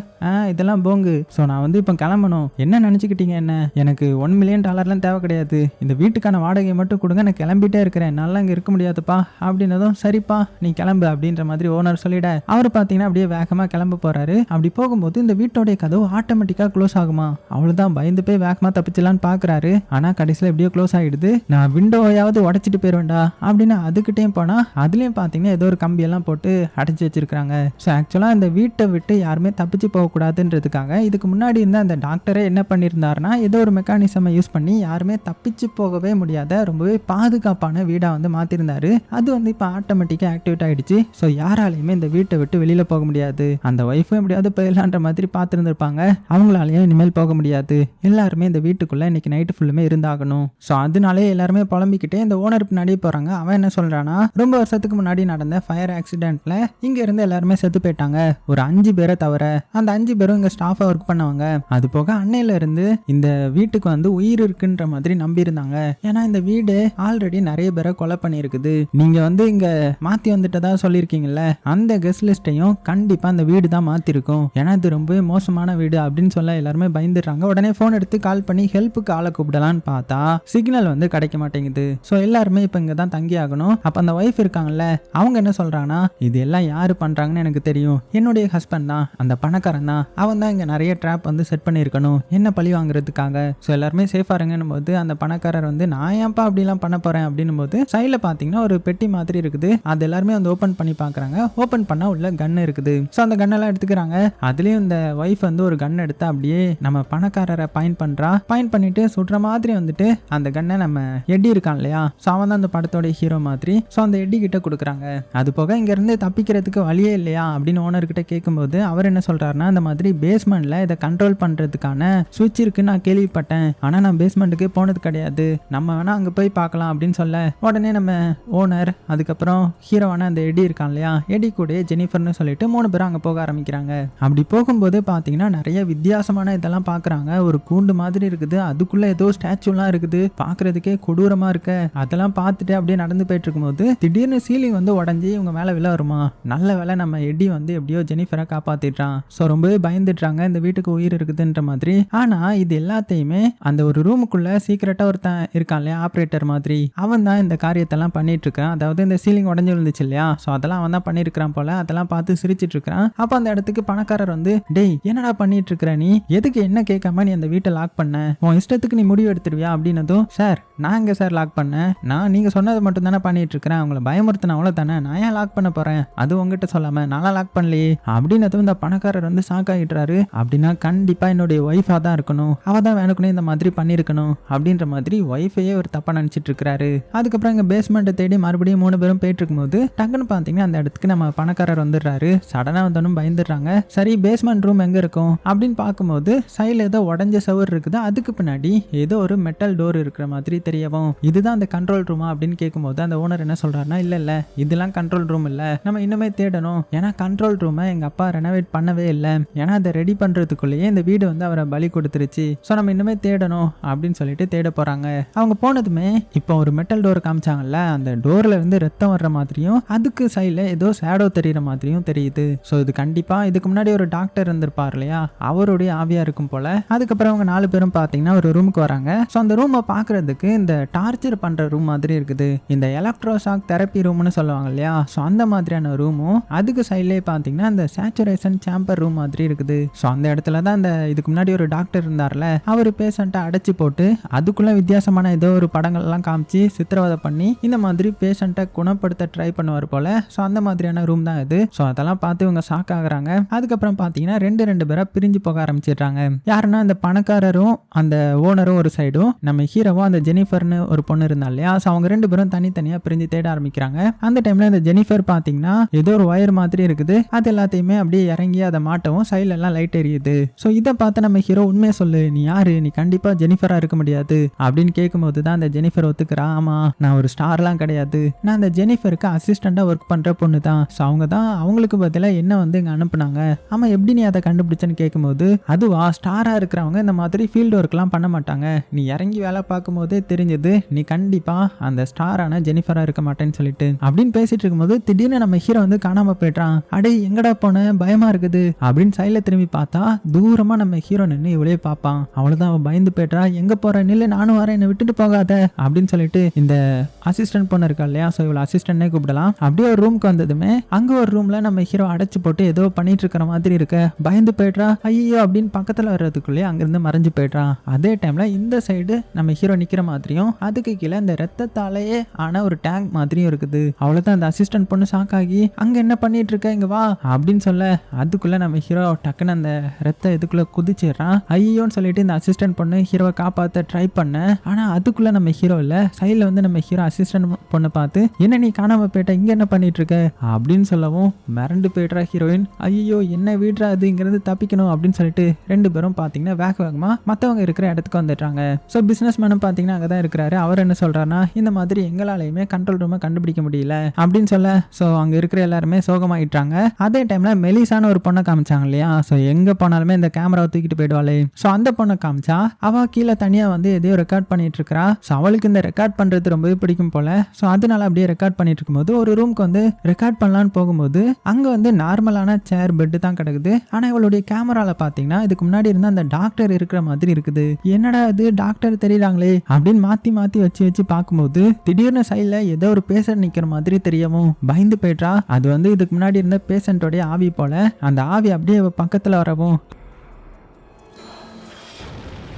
இதெல்லாம் போங்கு. ஸோ நான் வந்து இப்போ கிளம்பணும். என்ன நினச்சிக்கிட்டீங்க என்ன? எனக்கு ஒன் மில்லியன் டாலர்லாம் தேவை கிடையாது. இந்த வீட்டுக்கான வாடகையை மட்டும் கொடுங்க. நான் கிளம்பிட்டே இருக்கிறேன். நல்லா இங்கே இருக்க முடியாதுப்பா. அப்படின்னதும் சரிப்பா நீ கிளம்பு அப்படின்ற மாதிரி ஓனர் சொல்லிட அவர் பார்த்தீங்கன்னா அப்படியே வேகமாக கிளம்ப போறாரு. அப்படி போகும்போது இந்த வீட்டோடைய கதவு ஆட்டோமேட்டிக்காக க்ளோஸ் ஆகுமா? அவ்வளோதான் பயந்து போய் வேகமாக தப்பிச்சலான்னு பார்க்குறாரு ஆனால் கடைசியில் எப்படியோ க்ளோஸ் ஆகிடுது நான் விண்டோவையாவது உடச்சிட்டு போயிடுவேன்டா அப்படின்னு அதுக்கிட்டேயும் போனால் அதுலேயும் பார்த்தீங்கன்னா ஏதோ ஒரு கம்பியெல்லாம் போட்டு அடைச்சி வச்சிருக்காங்க ஸோ ஆக்சுவலாக இந்த வீட்டை விட்டு யாருமே தப்பிச்சு போகக்கூடாதுன்றதுக்காக இதுக்கு முன்னாடி இருந்த அந்த டாக்டரே என்ன பண்ணியிருந்தாருன்னா ஏதோ ஒரு மெக்கானிசமை யூஸ் பண்ணி யாருமே தப்பிச்சு போகவே முடியாத ரொம்பவே பாதுகாப்பான வீடாக வந்து மாற்றிருந்தாரு அது வந்து இப்போ ஆட்டோமேட்டிக்காக ஆக்டிவேட் ஆகிடுச்சு ஸோ யாராலையுமே இந்த வீட்டை விட்டு வெளியில் போக முடியாது. அந்த ஒய்ஃபும் எப்படியாவது போயிடலான்ற மாதிரி பார்த்துருந்துருப்பாங்க. அவங்களாலையும் இனிமேல் போக முடியாது. எல்லாருமே இந்த வீட்டுக்குள்ளே இன்னைக்கு நைட்டு ஃபுல்லுமே இருந்தாகணும். ஸோ அதனாலே எல்லாருமே புலம்பிக்கிட்டே இந்த ஓனர் பின்னாடியே போகிறாங்க அவன் என்ன சொல்கிறான்னா ரொம்ப வருஷத்துக்கு முன்னாடி நடந்த ஃபயர் ஆக்சிடென்ட்டில் இங்கே இருந்து எல்லாருமே செத்து போயிட்டாங்க. ஒரு அஞ்சு பேரை தவிர அந்த அஞ்சு பேரும் இங்கே ஸ்டாஃபாக ஒர்க் பண்ணவங்க. அது போக அன்னையில இருந்து இந்த வீட்டுக்கு வந்து உயிர் இருக்குன்ற மாதிரி நம்பியிருந்தாங்க. ஏன்னா இந்த வீடு ஆல்ரெடி நிறைய பேரை கொலை பண்ணியிருக்குது. நீங்க வந்து இங்க மாத்தி வந்துட்டதா சொல்லியிருக்கீங்கல்ல அந்த கெஸ்ட் லிஸ்ட்டையும் கண்டிப்பா அந்த வீடு தான் மாத்திருக்கும். ஏன்னா இது ரொம்பவே மோசமான வீடு அப்படின்னு சொல்ல எல்லாருமே பயந்துடுறாங்க. உடனே ஃபோன் எடுத்து கால் பண்ணி ஹெல்ப்புக்கு ஆளை கூப்பிடலான்னு பார்த்தா சிக்னல் வந்து கிடைக்க மாட்டேங்குது. ஸோ எல்லாருமே இப்போ இங்கே தான் தங்கி ஆகணும். அப்போ அந்த ஒய்ஃப் இருக்காங்கல்ல அவங்க என்ன சொல்கிறாங்கன்னா இது எல்லாம் யார் பண்ணுறாங்கன்னு எனக்கு தெரியும். என்னுடைய ஹஸ்பண்ட் தான் அந்த பணக்காரன் தான். அவன் தான் இங்கே நிறைய ட்ராப் வந்து செட் பண்ணியிருக்கணும். என்ன பழி வாங்குறதுக்காக? ஸோ எல்லாருமே சேஃபாக இருங்கன்னும் போது அந்த பணக்காரர் வந்து நான் ஏன்ப்பா அப்படிலாம் பண்ண போகிறேன் அப்படின்னும் போது சைடில் பார்த்தீங்கன்னா ஒரு பெட்டி மாதிரி இருக்குது. அது எல்லாருமே வந்து ஓப்பன் பண்ணி பார்க்குறாங்க ஓப்பன் பண்ணால் உள்ள கன் இருக்குது. ஸோ அந்த கன்னெல்லாம் எடுத்துக்கிறாங்க. அதுலேயும் இந்த ஒய்ஃப் வந்து ஒரு கன் எடுத்து அப்படியே நம்ம பணக்காரரை பாயிண்ட் பண்ணுறா பாயிண்ட் பண்ணிட்டு சுடுற மாதிரி வந்துட்டு அந்த கன்னை நம்ம எட்டி இருக்கான் இல்லையா? ஸோ அவன் தான் அந்த படத்தோட ஹீரோ மாதிரி. ஸோ அந்த எட்டி கிட்ட கொடுக்குறாங்க. அது போக இங்கேருந்து தப்பிக்கிறதுக்கு வழியே இல்லையா? அப்படின்னு ஓனர்கிட்ட கேட்கும்போது அவர் என்ன சொல்றாருன்னா இந்த மாதிரி பேஸ்மெண்ட்ல இதை கண்ட்ரோல் பண்ணுறதுக்கான சுவிட்ச் இருக்குன்னு நான் கேள்விப்பட்டேன். ஆனால் நான் பேஸ்மெண்ட்டுக்கு போனது கிடையாது. நம்ம வேணால் அங்கே போய் பார்க்கலாம் அப்படின்னு சொல்ல உடனே நம்ம ஓனர் அதுக்கப்புறம் ஹீரோவான அந்த எடி இருக்கான் இல்லையா? எடி கூட ஜெனிஃபர்னு சொல்லிட்டு மூணு பேரும் அங்கே போக ஆரம்பிக்கிறாங்க. அப்படி போகும்போது பார்த்தீங்கன்னா நிறைய வித்தியாசமான இதெல்லாம் பார்க்குறாங்க ஒரு கூண்டு மாதிரி இருக்குது. அதுக்குள்ளே ஏதோ ஸ்டாச்சுலாம் இருக்குது. பார்க்குறதுக்கே கொடூரமாக இருக்க. அதெல்லாம் பார்த்துட்டு அப்படியே நடந்து போயிட்டு இருக்கும்போது திடீர்னு சீலிங் வந்து உடஞ்சி இவங்க மேலே விழ வருமா? நல்ல வேலை நம்ம எடி வந்து எப்படியோ ஜெனிஃபரை காப்பாத்திட்டான் ஸோ ரொம்பவே பயந்துடுறாங்க. இந்த வீட்டுக்கு உயிர் இருக்குதுன்ற மாதிரி. ஆனால் இது எல்லாத்தையுமே அந்த ஒரு ரூமுக்குள்ளே சீக்கிரட்டாக ஒருத்தன் இருக்கான் இல்லையா ஆப்ரேட்டர் மாதிரி. அவன் தான் இந்த காரியத்தெல்லாம் பண்ணிட்டு இருக்கான் அதாவது இந்த சீலிங் உடஞ்சு விழுந்துச்சு இல்லையா? ஸோ அதெல்லாம் அவன் தான் பண்ணியிருக்கிறான் போல. அதெல்லாம் பார்த்து சிரிச்சிட்டு இருக்கிறான் அப்போ அந்த இடத்துக்கு பணக்காரர் வந்து டேய் என்னடா பண்ணிட்டு இருக்கிற நீ? எதுக்கு என்ன கேட்காம நீ அந்த வீட்டை லாக் பண்ண? உன் இஷ்டத்துக்கு நீ முடிவு எடுத்துருவியா? அப்படின்னதும் சார் நான் எங்க சார் லாக் பண்ணேன் நான் நீங்க சொன்னது மட்டும் தானே பண்ணிட்டு இருக்கிறேன் அவங்கள பயமுறுத்தின அவ்வளோ தானே நான் ஏன் லாக் பண்ண போறேன்? அது உங்ககிட்ட சொல்லாம நானும் லாக் பண்ணலையே. அப்படின்னதும் இந்த பணக்காரர் வந்து சாக்காகிட்டுறாரு அப்படின்னா கண்டிப்பா என்னுடைய ஒய்ஃபா தான் இருக்கணும். அவ தான் வேணுக்குனே இந்த மாதிரி பண்ணியிருக்கணும். அப்படின்ற மாதிரி ஒய்ஃப் ஒய்ஃபையே ஒரு தப்பா நினைச்சிட்டு இருக்கிறாரு அதுக்கப்புறம் இங்க பேஸ்மெண்ட்டை தேடி மறுபடியும் மூணு பேரும் போயிட்டு இருக்கும்போது டக்குன்னு பார்த்தீங்கன்னா அந்த இடத்துக்கு நம்ம பணக்காரர் வந்துடுறாரு. சடனாக வந்தோன்னு பயந்துடுறாங்க. சரி பேஸ்மெண்ட் ரூம் எங்கே இருக்கும்? அப்படின்னு பார்க்கும்போது சைடில் ஏதோ உடஞ்ச சவர் இருக்குது. அதுக்கு பின்னாடி ஏதோ ஒரு மெட்டல் டோர் இருக்கிற மாதிரி தெரியவும். இதுதான் அந்த கண்ட்ரோல் ரூமா அப்படின்னு கேட்கும்போது அந்த ஓனர் என்ன சொல்றாருன்னா இல்லை இல்லை இதெல்லாம் கண்ட்ரோல் ரூம் இல்லை. நம்ம இன்னுமே தேடணும். ஏன்னா கண்ட்ரோல் ரூமை எங்கள் அப்பா ரெனோவேட் பண்ணவே இல்லை. ஏன்னா அதை ரெடி பண்ணுறதுக்குள்ளேயே இந்த வீடு வந்து அவரை பலி கொடுத்துருச்சு. ஸோ நம்ம இன்னுமே தேடணும் அப்படின்னு சொல்லிட்டு தேட போகிறாங்க அவங்க போனதுமே இப்போ ஒரு மெட்டல் டோர் காமிச்சாங்கல்ல அந்த டோர்ல இருந்து ரத்தம் வர்ற மாதிரியும் அதுக்கு சைடில் ஏதோ ஷேடோ தெரியிற மாதிரியும் தெரியுது. ஸோ இது கண்டிப்பாக இதுக்கு முன்னாடி ஒரு டாக்டர் இருந்திருப்பார் இல்லையா? அவருடைய ஆவியாக இருக்கும் போல. அதுக்கப்புறம் அவங்க நாலு பேரும் பார்த்தீங்கன்னா ஒரு ரூமுக்கு வராங்க. ஸோ அந்த ரூமை பார்க்கறதுக்கு இந்த டார்ச்சர் பண்ணுற ரூம் மாதிரி இருக்குது. இந்த எலக்ட்ரோஷாக் தெரப்பி ரூம்னு சொல்லுவாங்க இல்லையா? ஸோ அந்த மாதிரியான ரூமும் அதுக்கு சைட்லேயே பார்த்தீங்கன்னா இந்த சேச்சுரேஷன் சாம்பர் ரூம் மாதிரி இருக்குது. ஸோ அந்த இடத்துல தான் அந்த இதுக்கு முன்னாடி ஒரு டாக்டர் இருந்தார்ல அவர் பேஷண்ட்டை அடைச்சி போட்டு அதுக்குள்ள வித்தியாசமான ஏதோ ஒரு படங்கள்லாம் காமிச்சு சித்திரவதை பண்ணி இந்த மாதிரி பேஷண்ட்டை குணப்படுத்த ட்ரை பண்ணுவார் போல. ஸோ அந்த மாதிரியான ரூம் தான் இது. ஸோ அதெல்லாம் பார்த்து இவங்க ஷாக் ஆகுறாங்க. அதுக்கப்புறம் பார்த்தீங்கன்னா ரெண்டு ரெண்டு பேராக பிரிஞ்சு போக ஆரம்பிச்சிடுறாங்க. யாருன்னா அந்த பணக்காரரும் அந்த ஓனரும் ஒரு சைடும் நம்ம ஹீரோவும் அந்த ஜெனிஃபர்னு ஒரு பொண்ணு இருந்தா இல்லையா? ஸோ அவங்க ரெண்டு பேரும் தனித்தனியாக பிரிஞ்சு தேட ஆரம்பிக்கிறாங்க. அந்த டைமில் அந்த ஜெனிஃபர் பார்த்தீங்கன்னா ஏதோ ஒரு ஒயர் மாதிரி இருக்குது. அது எல்லாத்தையுமே அப்படியே இறங்கி அதை மாட்டவும் சைடுல எல்லாம் லைட் எரியுது. ஸோ இதை பார்த்து நம்ம ஹீரோ உண்மையை சொல்லு. நீ யாரு? நீ கண்டிப்பாக ஜெனிஃபராக இருக்க முடியாது. அப்படின்னு கேட்கும்போது தான் அந்த ஜெனிஃபர் ஒத்துக்கிறா. ஆமா நான் ஒரு ஸ்டார்லாம் கிடையாது. நான் அந்த ஜெனிஃபருக்கு அசிஸ்டண்டா ஒர்க் பண்ற பொண்ணு தான். ஸோ அவங்க தான் அவங்களுக்கு பதிலாக என்ன வந்து இங்க அனுப்புனாங்க. ஆமா எப்படி நீ அதை கண்டுபிடிச்சேன்னு கேட்கும்போது அதுவா? ஸ்டாராக இருக்கிறவங்க இந்த மாதிரி ஃபீல்டு ஒர்க்லாம் பண்ண மாட்டாங்க. நீ இறங்கி வேலை பார்க்கும்போதே தெரிஞ்சது நீ கண்டிப்பாக அந்த ஸ்டாரான ஜெனிஃபராக இருக்க மாட்டேன்னு சொல்லிட்டு அப்படின்னு பேசிட்டு இருக்கும்போது திடீர்னு நம்ம ஹீரோ வந்து காணாம போயிட்டான் அடே எங்கடா போன? பயமாக இருக்குது. அப்படின்னு சைடில் திரும்பி பார்த்தா தூரமாக நம்ம ஹீரோ நின்று இவளே பார்ப்பான். அவ்வளோதான் அவன் பயந்து போயிட்டா எங்கே போகிறேன் நில்லு நானும் வரேன். என்னை விட்டுட்டு போகாத அப்படின்னு சொல்லிட்டு இந்த அசிஸ்டன்ட் பொண்ணு இருக்கா இல்லையா? ஸோ இவ்வளோ அசிஸ்டன்ட்னே கூப்பிடலாம். அப்படியே ஒரு ரூம்க்கு வந்ததுமே அங்க ஒரு ரூம்ல நம்ம ஹீரோ அடைச்சு போட்டு ஏதோ பண்ணிட்டு இருக்கிற மாதிரி இருக்க. பயந்து போயிடுறா. ஐயோ அப்படின்னு பக்கத்துல வர்றதுக்குள்ளேயே அங்கிருந்து மறைஞ்சு போயிடுறான் அதே டைம்ல இந்த சைடு நம்ம ஹீரோ நிக்கிற மாதிரியும் அதுக்கு கீழே இந்த ரத்தத்தாலேயே ஆன ஒரு டேங்க் மாதிரியும் இருக்குது. அவ்வளோதான் அந்த அசிஸ்டன்ட் பொண்ணு ஷாக் ஆகி அங்க என்ன பண்ணிட்டு இருக்க? இங்க வா. அப்படின்னு சொல்ல அதுக்குள்ள நம்ம ஹீரோ டக்குன்னு அந்த ரத்த இதுக்குள்ள குதிச்சிடுறான். ஐயோன்னு சொல்லிட்டு இந்த அசிஸ்டன்ட் பொண்ணு ஹீரோவை காப்பாற்ற ட்ரை பண்ண. ஆனா அதுக்குள்ள நம்ம ஹீரோ இல்ல? சைட்ல வந்து நம்ம ஹீரோ அசிஸ்டன்ட் பொண்ணை பார்த்து என்ன நீ காணாம போயிட்ட? இங்க என்ன பண்ணிட்டு இருக்க அப்படின்னு சொல்லவும் மிரண்டு போயிடுறா ஹீரோயின் ஐயோ என்ன வீடுறா அது இங்கிருந்து தப்பிக்கணும். அப்படின்னு சொல்லிட்டு ரெண்டு பேரும் பாத்தீங்கன்னா வேக வேகமா மத்தவங்க இருக்கிற இடத்துக்கு வந்துடுறாங்க. ஸோ பிசினஸ் மேனும் பாத்தீங்கன்னா அங்கதான் இருக்கிறாரு. அவர் என்ன சொல்றாருன்னா இந்த மாதிரி எங்களாலையுமே கண்ட்ரோல் ரூமை கண்டுபிடிக்க முடியல. அப்படின்னு சொல்ல ஸோ அங்க இருக்கிற எல்லாருமே சோகமாயிட்டாங்க. அதே டைம்ல மெலிசான ஒரு பொண்ணை காமிச்சாங்க இல்லையா? ஸோ எங்க போனாலுமே இந்த கேமராவை தூக்கிட்டு போயிடுவாளே. ஸோ அந்த பொண்ணை காமிச்சா அவ கீழே தனியா வந்து எதையோ ரெக்கார்ட் பண்ணிட்டு இருக்கா. ஸோ அவளுக்கு இந்த ரெக்கார்ட் பண்ணுறது ரொம்பவே பிடிக்கும் போல. ஸோ அதனால அப்படியே ரெக்கார்ட் பண்ணிட்டு இருக்கும்போது ஒரு ரூம்க்கு வந்து ரெக்கார்ட் பண்ணலான்னு போகும்போது அங்கே வந்து நார்மலான சேர் பெட்டு தான் கிடக்குது. ஆனால் இவளுடைய கேமராவில் பார்த்தீங்கன்னா இதுக்கு முன்னாடி இருந்த அந்த டாக்டர் இருக்கிற மாதிரி இருக்குது. என்னடா இது? டாக்டர் தெரியலாங்களே அப்படின்னு மாற்றி மாற்றி வச்சு வச்சு பார்க்கும்போது திடீர்னு சைடில் ஏதோ ஒரு பேஷண்ட் நிற்கிற மாதிரி தெரியவும் பயந்து போயிட்டா அது வந்து இதுக்கு முன்னாடி இருந்த பேஷண்ட்டோடைய ஆவி போல. அந்த ஆவி அப்படியே பக்கத்தில் வரவும்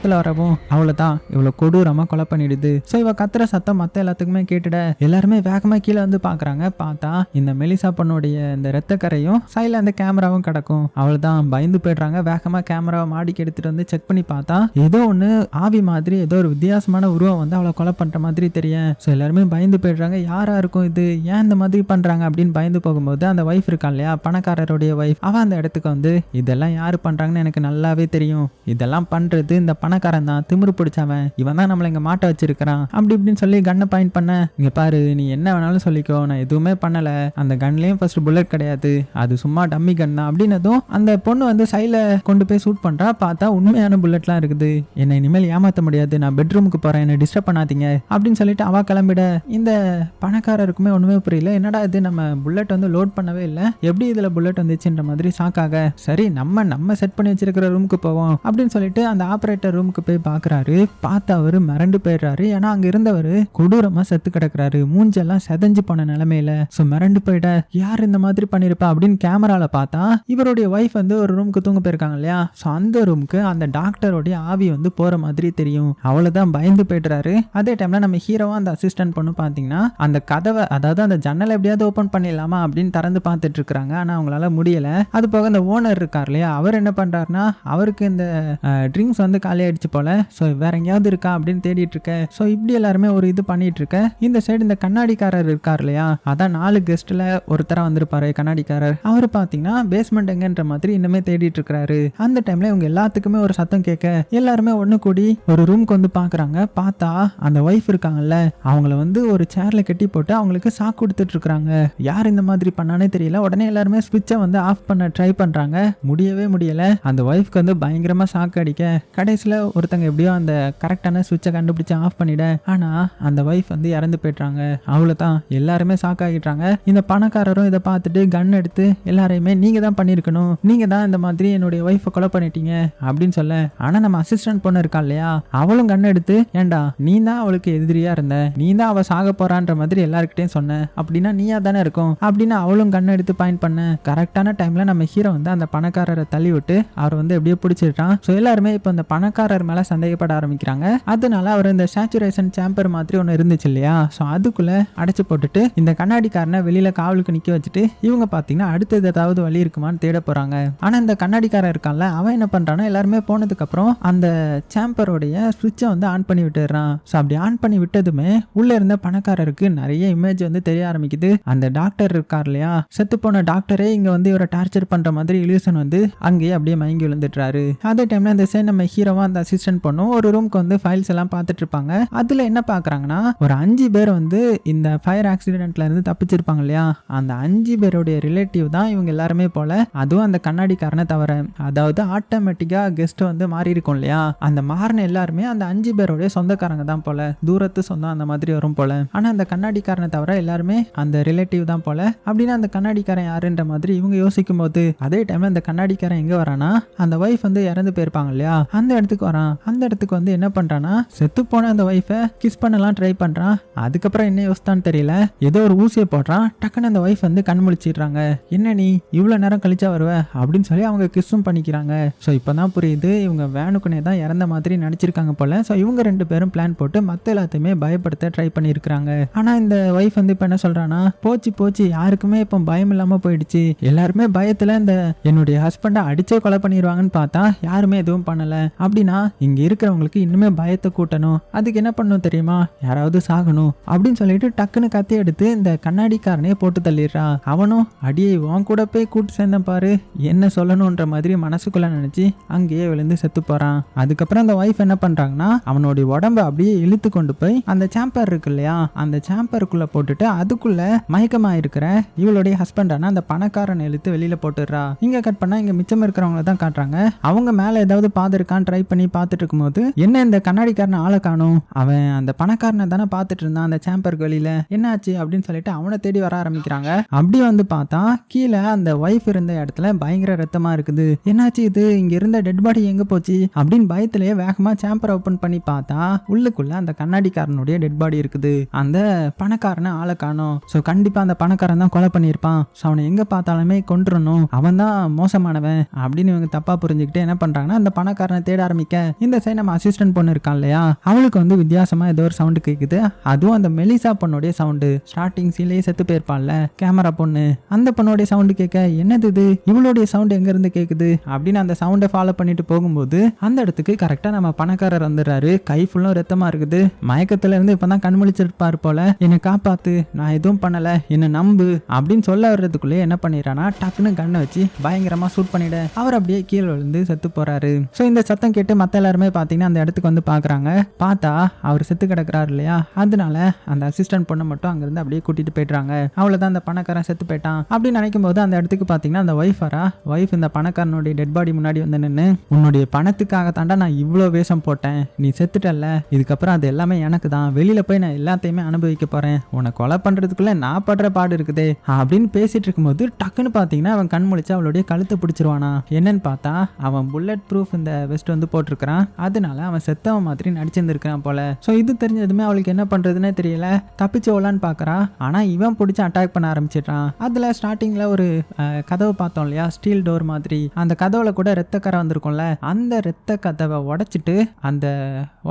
பக்கத்தில் வரவும் அவ்வளோதான் இவ்வளோ கொடூரமாக கொலை பண்ணிடுது. ஸோ இவ கத்துற சத்தம் மற்ற எல்லாத்துக்குமே கேட்டுட. எல்லாருமே வேகமாக கீழே வந்து பார்க்குறாங்க பார்த்தா இந்த மெலிசா பொண்ணுடைய இந்த ரத்தக்கரையும் சைடில் அந்த கேமராவும் கிடக்கும். அவ்வளோதான் பயந்து போயிடுறாங்க. வேகமாக கேமராவை மாடிக்கு எடுத்துகிட்டு வந்து செக் பண்ணி பார்த்தா ஏதோ ஒன்று ஆவி மாதிரி ஏதோ ஒரு வித்தியாசமான உருவம் வந்து அவளை கொலை பண்ணுற மாதிரி தெரியும். ஸோ எல்லாருமே பயந்து போயிடுறாங்க. யாரா இருக்கும் இது? ஏன் இந்த மாதிரி பண்ணுறாங்க அப்படின்னு பயந்து போகும்போது அந்த ஒய்ஃப் இருக்கா இல்லையா? பணக்காரருடைய ஒய்ஃப் அவன் அந்த இடத்துக்கு வந்து இதெல்லாம் யார் பண்ணுறாங்கன்னு எனக்கு நல்லாவே தெரியும். இதெல்லாம் பண்ணுறது இந்த பணக்காரன் தான் திமிரு பிடிச்சவன் இவன் தான் நம்மளை இங்கே மாட்ட வச்சிருக்கிறான். அப்படி இப்படின்னு சொல்லி கண்ணை பாயிண்ட் பண்ண இங்கே பாரு நீ என்ன வேணாலும் சொல்லிக்கோ நான் எதுவுமே பண்ணலை. அந்த கன்லேயும் ஃபர்ஸ்ட் புல்லட் கிடையாது. அது சும்மா டம்மி கன் தான். அப்படின்னதும் அந்த பொண்ணு வந்து சைடில் கொண்டு போய் சூட் பண்ணுறா பார்த்தா உண்மையான புல்லட்லாம் இருக்குது. என்னை இனிமேல் ஏமாற்ற முடியாது நான் பெட்ரூமுக்கு போகிறேன் என்னை டிஸ்டர்ப் பண்ணாதீங்க. அப்படின்னு சொல்லிட்டு அவ கிளம்பிட. இந்த பணக்காரருக்குமே ஒன்றுமே புரியல. என்னடா இது நம்ம புல்லட் வந்து லோட் பண்ணவே இல்லை. எப்படி இதில் புல்லட் வந்துச்சுன்ற மாதிரி ஷாக்காக சரி நம்ம நம்ம செட் பண்ணி வச்சிருக்கிற ரூமுக்கு போவோம். அப்படின்னு சொல்லிட்டு அந்த ஆப்ரேட்டர் ரூம் ரூமுக்கு போய் பார்க்குறாரு பார்த்து அவர் மிரண்டு போயிடுறாரு. ஏன்னா அங்கே இருந்தவர் கொடூரமாக செத்து கிடக்குறாரு. மூஞ்செல்லாம் செதஞ்சு போன நிலமையில ஸோ மிரண்டு போயிட யார் இந்த மாதிரி பண்ணியிருப்பா அப்படின்னு கேமராவில் பார்த்தா இவருடைய ஒய்ஃப் வந்து ஒரு ரூமுக்கு தூங்க போயிருக்காங்க இல்லையா? ஸோ அந்த ரூமுக்கு அந்த டாக்டருடைய ஆவி வந்து போகிற மாதிரி தெரியும். அவ்வளோதான் பயந்து போயிடுறாரு. அதே டைமில் நம்ம ஹீரோவாக அந்த அசிஸ்டன்ட் பொண்ணு பார்த்தீங்கன்னா அந்த கதவை அதாவது அந்த ஜன்னலை எப்படியாவது ஓப்பன் பண்ணிடலாமா அப்படின்னு திறந்து பார்த்துட்டு இருக்காங்க ஆனால் அவங்களால முடியலை. அது போக அந்த ஓனர் இருக்கார் இல்லையா? அவர் என்ன பண்ணுறாருன்னா அவருக்கு இந்த ட்ரிங்க்ஸ் வந்து காலியாயிடுச்சு போல. ஸோ வேற எங்கேயாவது இருக்கா அப்படின்னு தேடிட்டு இருக்க. ஸோ இப்படி எல்லாருமே ஒரு இது பண்ணிட்டு இருக்க. இந்த சைடு இந்த கண்ணாடிக்காரர் இருக்கார் இல்லையா? அதான் நாலு கெஸ்ட்ல ஒருத்தரா வந்திருப்பாரு கண்ணாடிக்காரர். அவர் பார்த்தீங்கன்னா பேஸ்மெண்ட் எங்கன்ற மாதிரி இன்னுமே தேடிட்டு இருக்கிறாரு. அந்த டைம்ல இவங்க எல்லாத்துக்குமே ஒரு சத்தம் கேட்க எல்லாருமே ஒன்னு கூடி ஒரு ரூம்க்கு வந்து பாக்குறாங்க. பார்த்தா அந்த ஒய்ஃப் இருக்காங்கல்ல. அவங்கள வந்து ஒரு சேர்ல கட்டி போட்டு அவங்களுக்கு சாக்கு கொடுத்துட்டு இருக்காங்க யார் இந்த மாதிரி பண்ணானே தெரியல. உடனே எல்லாருமே ஸ்விட்சை வந்து ஆஃப் பண்ண ட்ரை பண்றாங்க. முடியவே முடியல. அந்த ஒய்ஃப்க்கு வந்து பயங்கரமா சாக்கு அடிக்க. கடைசியில் ஒருத்தங்க எப்படியோ அந்த கரெக்டான சுவிட்சை கண்டுபிடிச்சு ஆஃப் பண்ணிட. ஆனா அந்த ஒய்ஃப் வந்து இறந்து போயிட்டாங்க அவ்வளோதான் எல்லாருமே ஷாக் ஆகிட்டாங்க இந்த பணக்காரரும் இதை பார்த்துட்டு கன் எடுத்து எல்லாரையுமே நீங்க தான் பண்ணியிருக்கணும். நீங்க தான் இந்த மாதிரி என்னுடைய ஒய்ஃபை கொலை பண்ணிட்டீங்க அப்படின்னு சொல்ல. ஆனால் நம்ம அசிஸ்டன்ட் பொண்ணு இருக்கா இல்லையா? அவளும் கன் எடுத்து ஏண்டா நீ தான் அவளுக்கு எதிரியா இருந்த. நீ தான் அவள் சாக போறான்ற மாதிரி எல்லாருக்கிட்டையும் சொன்ன. அப்படின்னா நீயா தானே இருக்கும். அப்படின்னு அவளும் கண் எடுத்து பாயிண்ட் பண்ண. கரெக்டான டைமில் நம்ம ஹீரோ வந்து அந்த பணக்காரரை தள்ளி விட்டு அவர் வந்து எப்படியோ பிடிச்சிட்டான் ஸோ எல்லாருமே இப்போ அந்த பணக்கார பணக்காரர் மேல சந்தேகப்பட ஆரம்பிக்கிறாங்க. அதனால அவர் இந்த சேச்சுரேஷன் சேம்பர் மாதிரி ஒன்று இருந்துச்சு இல்லையா? ஸோ அதுக்குள்ள அடைச்சு போட்டுட்டு இந்த கண்ணாடிக்காரனை வெளியில காவலுக்கு நிக்க வச்சுட்டு இவங்க பார்த்தீங்கன்னா அடுத்தது ஏதாவது வழி இருக்குமான்னு தேட போறாங்க. ஆனா இந்த கண்ணாடிக்காரன் இருக்கான்ல அவன் என்ன பண்றான்னா எல்லாருமே போனதுக்கு அப்புறம் அந்த சேம்பரோடைய சுவிட்சை வந்து ஆன் பண்ணி விட்டுறான் ஸோ அப்படி ஆன் பண்ணி விட்டதுமே உள்ள இருந்த பணக்காரருக்கு நிறைய இமேஜ் வந்து தெரிய ஆரம்பிக்குது. அந்த டாக்டர் இருக்கார் இல்லையா? செத்து போன டாக்டரே இங்க வந்து இவரை டார்ச்சர் பண்ற மாதிரி இலியூசன் வந்து அங்கேயே அப்படியே மயங்கி விழுந்துட்டுறாரு அதே டைம்ல இந்த சைடு நம்ம ஹீரோவா அந்த அசிஸ்டன்ட் பண்ணும் ஒரு ரூம்க்கு வந்து ஃபைல்ஸ் எல்லாம் பார்த்துட்டு இருப்பாங்க அதில் என்ன பாக்குறாங்கன்னா ஒரு அஞ்சு பேர் வந்து இந்த ஃபயர் ஆக்சிடென்ட்ல இருந்து தப்பிச்சிருப்பாங்க இல்லையா? அந்த அஞ்சு பேருடைய ரிலேட்டிவ் தான் இவங்க எல்லாருமே போல. அதுவும் அந்த கண்ணாடிக்காரனை தவிர அதாவது ஆட்டோமேட்டிக்காக கெஸ்ட் வந்து மாறி இருக்கும் இல்லையா? அந்த மாறின எல்லாருமே அந்த அஞ்சு பேருடைய சொந்தக்காரங்க தான் போல. தூரத்து சொந்தம் அந்த மாதிரி வரும் போல. ஆனா அந்த கண்ணாடிக்காரனை தவிர எல்லாருமே அந்த ரிலேட்டிவ் தான் போல. அப்படின்னா அந்த கண்ணாடிக்காரன் யாருன்ற மாதிரி இவங்க யோசிக்கும் போது அதே டைம்ல அந்த கண்ணாடிக்காரன் எங்க வரானா அந்த ஒய்ஃப் வந்து இறந்து போயிருப்பாங்க இல்லையா? அந்த இடத்துக்கு வரான் அந்த இடத்துக்கு வந்து என்ன பண்றானா செத்து போன அந்த ஒய்ஃபை கிஸ் பண்ணலாம் ட்ரை பண்றான். அதுக்கப்புறம் என்ன யோசித்தான்னு தெரியல. ஏதோ ஒரு ஊசியை போடுறான். டக்குன்னு அந்த ஒய்ஃப் வந்து கண் முழிச்சிடுறாங்க. என்ன நீ இவ்வளோ நேரம் கழிச்சா வருவ? அப்படின்னு சொல்லி அவங்க கிஸ்ஸும் பண்ணிக்கிறாங்க. ஸோ இப்போதான் புரியுது. இவங்க வேணுக்குனே தான் இறந்த மாதிரி நடிச்சிருக்காங்க போல. ஸோ இவங்க ரெண்டு பேரும் பிளான் போட்டு மற்ற எல்லாத்தையுமே பயப்படுத்த ட்ரை பண்ணியிருக்கிறாங்க. ஆனால் இந்த ஒய்ஃப் வந்து இப்போ என்ன சொல்கிறான்னா போச்சு போச்சு. யாருக்குமே இப்போ பயம் இல்லாமல் போயிடுச்சு. எல்லாருமே பயத்தில் இந்த என்னுடைய ஹஸ்பண்டை அடிச்சே கொலை பண்ணிடுவாங்கன்னு பார்த்தா யாருமே எதுவும் பண்ணலை. அப்படின்னா இங்க இருக்கிறவங்களுக்கு இன்னுமே பயத்தை கூட்டணும். அதுக்கு என்ன பண்ணணும் தெரியுமா? யாராவது சாகணும். அப்படின்னு சொல்லிட்டு டக்குன்னு கத்தி எடுத்து இந்த கண்ணாடிக்காரனே போட்டு தள்ளிடுறா. அவனும் அடியே உன் கூட போய் கூட்டு சேர்ந்தேன் பாரு. என்ன சொல்லணுன்ற மாதிரி மனசுக்குள்ள நினைச்சு அங்கேயே விழுந்து செத்து போறான். அதுக்கப்புறம் அந்த ஒய்ஃப் என்ன பண்றாங்கன்னா அவனுடைய உடம்ப அப்படியே இழுத்து கொண்டு போய் அந்த சாம்பர் இருக்கு இல்லையா? அந்த சாம்பருக்குள்ள போட்டுட்டு அதுக்குள்ள மயக்கமா இருக்கிற இவளுடைய ஹஸ்பண்டான அந்த பணக்காரன் இழுத்து வெளியில போட்டுடுறா. இங்க கட் பண்ணா இங்க மிச்சம் இருக்கிறவங்கள தான் காட்டுறாங்க. அவங்க மேல ஏதாவது பாதிருக்கான்னு ட்ரை பண்ணி பார்த்துட்டு இருக்கும்போது என்ன இந்த கண்ணாடிக்காரன் ஆளை காணும்? அவன் அந்த பணக்காரனை தானே பார்த்துட்டு இருந்தான் அந்த சாம்பருக்கு வெளியில. என்னாச்சு? அப்படின்னு சொல்லிட்டு அவனை தேடி வர ஆரம்பிக்கிறாங்க. அப்படி வந்து பார்த்தா கீழே அந்த ஒய்ஃப் இருந்த இடத்துல பயங்கர ரத்தமா இருக்குது. என்னாச்சு இது? இங்க இருந்த டெட் பாடி எங்க போச்சு? அப்படின்னு பயத்திலேயே வேகமா சேம்பர் ஓபன் பண்ணி பார்த்தா உள்ளுக்குள்ள அந்த கண்ணாடிக்காரனுடைய டெட் பாடி இருக்குது. அந்த பணக்காரனை ஆளை காணும். ஸோ கண்டிப்பா அந்த பணக்காரன் தான் கொலை பண்ணியிருப்பான். ஸோ அவனை எங்க பார்த்தாலுமே கொண்டுறணும் அவன் தான் மோசமானவன் அப்படின்னு இவங்க தப்பா புரிஞ்சுக்கிட்டு என்ன பண்றாங்கன்னா அந்த பணக்காரனை தேட ஆரம்பிக்க இந்த சைடு நம்ம அசிஸ்டன்ட் பொண்ணு இருக்கான் இல்லையா? அவளுக்கு வந்து வித்தியாசமா ஏதோ ஒரு சவுண்டு கேக்குது. அதுவும் அந்த மெலிசா பொண்ணுடைய சவுண்டு ஸ்டார்டிங் சீன்லயே செத்து போயிருப்பான்ல கேமரா பொண்ணு. அந்த பொண்ணுடைய சவுண்டு கேட்க என்னது இது? இவளுடைய சவுண்ட் எங்க இருந்து கேக்குது? அப்படின்னு அந்த சவுண்டை ஃபாலோ பண்ணிட்டு போகும்போது அந்த இடத்துக்கு கரெக்டா நம்ம பணக்காரர் வந்துடுறாரு. கை ஃபுல்லும் ரத்தமா இருக்குது. மயக்கத்துல இருந்து இப்பதான் கண்முழிச்சிருப்பாரு போல. என்னை காப்பாத்து. நான் எதுவும் பண்ணல. என்ன நம்பு. அப்படின்னு சொல்ல வர்றதுக்குள்ளே என்ன பண்ணிடுறானா டக்குன்னு கண்ணை வச்சு பயங்கரமா சூட் பண்ணிட. அவர் அப்படியே கீழே விழுந்து செத்து போறாரு. ஸோ இந்த சத்தம் கேட்டு மற்ற எல்லாருமே பார்த்தீங்கன்னா அந்த இடத்துக்கு வந்து பார்க்குறாங்க பார்த்தா அவர் செத்து கிடக்குறாரு இல்லையா? அதனால அந்த அசிஸ்டன்ட் பொண்ணை மட்டும் அங்கேருந்து அப்படியே கூட்டிகிட்டு போயிடுறாங்க. அவ்வளோதான் அந்த பணக்காரன் செத்து போயிட்டான். அப்படின்னு நினைக்கும் போது அந்த இடத்துக்கு பார்த்தீங்கன்னா அந்த ஒய்ஃப் வரா? ஒய்ஃப் இந்த பணக்காரனுடைய டெட் பாடி முன்னாடி வந்து நின்று உன்னுடைய பணத்துக்காக தாண்டா நான் இவ்வளோ வேஷம் போட்டேன். நீ செத்துட்டல்ல. இதுக்கப்புறம் அது எல்லாமே எனக்கு தான். வெளியில் போய் நான் எல்லாத்தையுமே அனுபவிக்க போகிறேன் உன்னை கொலை பண்ணுறதுக்குள்ளே நான் படுற பாடு இருக்குதே. அப்படின்னு பேசிட்டு இருக்கும்போது டக்குன்னு பார்த்தீங்கன்னா அவன் கண் முழிச்சு அவளுடைய கழுத்தை பிடிச்சிருவானா? என்னன்னு பார்த்தா அவன் புல்லட் ப்ரூஃப் இந்த வெஸ்ட் வந்து போட்டு போட்டிருக்கிறான். அதனால அவன் செத்தவன் மாதிரி நடிச்சிருந்திருக்கிறான் போல. ஸோ இது தெரிஞ்சதுமே அவளுக்கு என்ன பண்றதுன்னே தெரியல. தப்பிச்சு ஓலான்னு பார்க்கறா ஆனா இவன் பிடிச்சி அட்டாக் பண்ண ஆரம்பிச்சிடுறான். அதுல ஸ்டார்டிங்ல ஒரு கதவை பார்த்தோம் இல்லையா? ஸ்டீல் டோர் மாதிரி. அந்த கதவுல கூட ரத்த கரை வந்திருக்கும்ல. அந்த ரத்த கதவை உடைச்சிட்டு அந்த